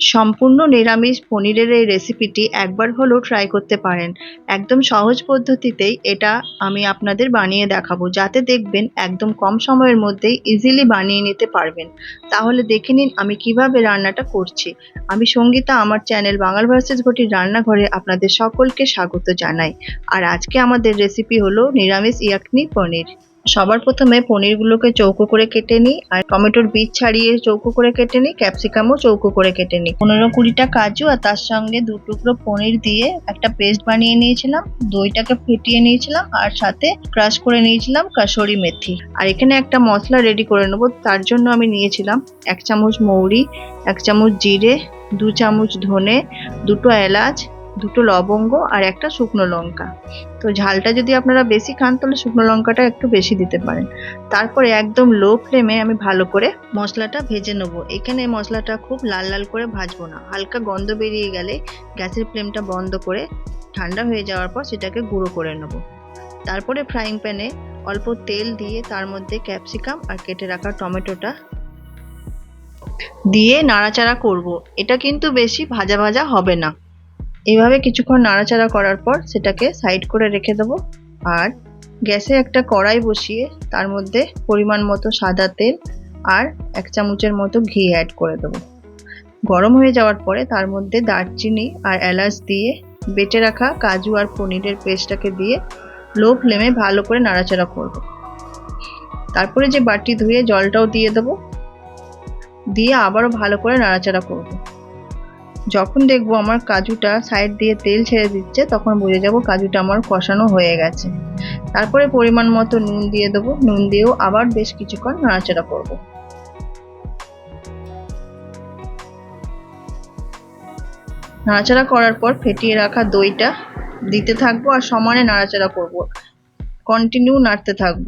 সম্পূর্ণ নিরামিষ পনিরের এই রেসিপিটি একবার হলেও ট্রাই করতে পারেন। একদম সহজ পদ্ধতিতেই এটা আমি আপনাদের বানিয়ে দেখাবো, যাতে দেখবেন একদম কম সময়ের মধ্যেই ইজিলি বানিয়ে নিতে পারবেন। তাহলে দেখে নিন আমি কীভাবে রান্নাটা করছি। আমি সঙ্গীতা, আমার চ্যানেল বাঙাল ভার্সেস ঘটির রান্নাঘরে আপনাদের সকলকে স্বাগত জানাই। আর আজকে আমাদের রেসিপি হলো নিরামিষ ইয়াকনি পনির। সবার প্রথমে পনিরগুলোকে চৌকো করে কেটে নিই, আর টমেটোর বীজ ছাড়িয়ে চৌকো করে কেটে নিই, ক্যাপসিকামও চৌকো করে কেটে নিই। পনেরো কুড়িটা কাজু আর তার সঙ্গে দু টুকরো পনির দিয়ে একটা পেস্ট বানিয়ে নিয়েছিলাম, দইটাকে ফেটিয়ে নিয়েছিলাম, আর সাথে ক্রাশ করে নিয়েছিলাম কাসুরি মেথি। আর এখানে একটা মশলা রেডি করে নেব, তার জন্য আমি নিয়েছিলাম এক চামচ মৌরি, এক চামচ জিরে, দু চামচ ধনে, দুটো এলাচ দুটো লবঙ্গ আর একটা শুকনো লঙ্কা। তো ঝালটা যদি আপনারা বেশি খান, তাহলে শুকনো লঙ্কাটা একটু বেশি দিতে পারেন। তারপরে একদম লো ফ্লেমে আমি ভালো করে মশলাটা ভেজে নেব। এখানে মশলাটা খুব লাল লাল করে ভাজবো না। হালকা গন্ধ বেরিয়ে গেলে গ্যাসের ফ্লেমটা বন্ধ করে ঠান্ডা হয়ে যাওয়ার পর সেটাকে গুঁড়ো করে নেব। তারপরে ফ্রাইং প্যানে অল্প তেল দিয়ে তার মধ্যে ক্যাপসিকাম আর কেটে রাখা টমেটোটা দিয়ে নাড়াচাড়া করব। এটা কিন্তু বেশি ভাজা ভাজা হবে না। এইভাবে কিছুক্ষণ নাড়াচাড়া করার পর সেটাকে সাইড করে রেখে দেবো। আর গ্যাসে একটা কড়াই বসিয়ে তার মধ্যে পরিমাণ মতো সাদা তেল আর এক চামচের মতো ঘি অ্যাড করে দেবো। গরম হয়ে যাওয়ার পরে তার মধ্যে দারচিনি আর এলাচ দিয়ে বেটে রাখা কাজু আর পনিরের পেস্টটাকে দিয়ে লো ফ্লেমে ভালো করে নাড়াচাড়া করব। তারপরে যে বাটি ধুয়ে জলটাও দিয়ে দেবো। দিয়ে আবারও ভালো করে নাড়াচাড়া করব। যখন দেখব আমার কাজুটা সাইড দিয়ে তেল ছেড়ে দিচ্ছে, তখন বুঝে যাব কাজুটা আমার কষানো হয়ে গেছে। তারপরে পরিমাণ মতো নুন দিয়ে দেবো। নুন দিয়েও আবার বেশ কিছুক্ষণ নাড়াচাড়া করব। নাড়াচাড়া করার পর ফেটিয়ে রাখা দইটা দিতে থাকব আর সমানে নাড়াচাড়া করব। কন্টিনিউ নাড়তে থাকব।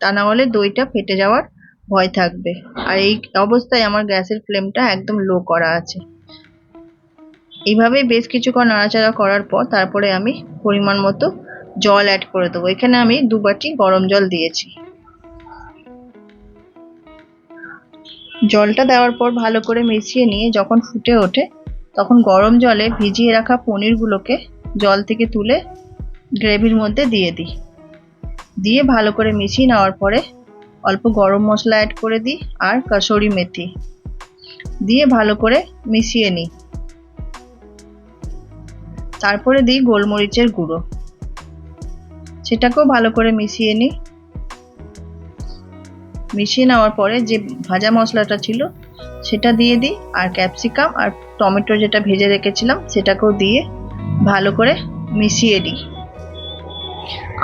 তা না হলে দইটা ফেটে যাওয়ার ভয় থাকবে। আর এই অবস্থায় আমার গ্যাসের ফ্লেমটা একদম লো করা আছে। এইভাবেই বেশ কিছুক্ষণ নাড়াচাড়া করার পর তারপরে আমি পরিমাণ মতো জল অ্যাড করে দেবো। এখানে আমি দু বাটি গরম জল দিয়েছি। জলটা দেওয়ার পর ভালো করে মিশিয়ে নিয়ে যখন ফুটে ওঠে, তখন গরম জলে ভিজিয়ে রাখা পনিরগুলোকে জল থেকে তুলে গ্রেভির মধ্যে দিয়ে দিই। দিয়ে ভালো করে মিশিয়ে নেওয়ার পরে অল্প গরম মশলা অ্যাড করে দিই আর কাসুরি মেথি। দিয়ে ভালো করে মিশিয়ে নিই। তারপরে দিই গোলমরিচের গুঁড়ো। সেটাকেও ভালো করে মিশিয়ে নিই। মিশিয়ে নেওয়ার পরে যে ভাজা মশলাটা ছিল, সেটা দিয়ে দিই, আর ক্যাপসিকাম আর টমেটো যেটা ভেজে রেখেছিলাম, সেটাকেও দিয়ে ভালো করে মিশিয়ে দিই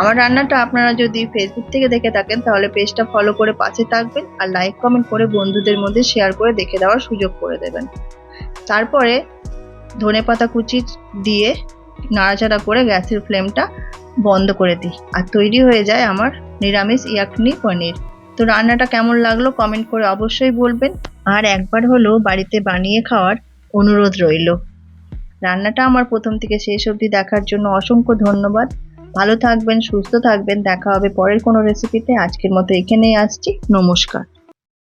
আমার রান্নাটা আপনারা যদি ফেসবুক থেকে দেখে থাকেন, তাহলে পেজটা ফলো করে পাশে থাকবেন, আর লাইক কমেন্ট করে বন্ধুদের মধ্যে শেয়ার করে দেখে দেওয়ার সুযোগ করে দেবেন। তারপরে ধনে পাতা কুচি দিয়ে নাড়াচাড়া করে গ্যাসের ফ্লেমটা বন্ধ করে দিই। আর তৈরি হয়ে যায় আমার নিরামিষ ইয়াকনি পনির। তো রান্নাটা কেমন লাগল কমেন্ট করে অবশ্যই বলবেন। আর একবার হলেও বাড়িতে বানিয়ে খাওয়ার অনুরোধ রইল। রান্নাটা আমার প্রথম থেকে শেষ অবধি দেখার জন্য অসংখ্য ধন্যবাদ। ভালো থাকবেন, সুস্থ থাকবেন। দেখা হবে পরের কোনো রেসিপিতে আজকের মতো এখানেই আসছি। নমস্কার।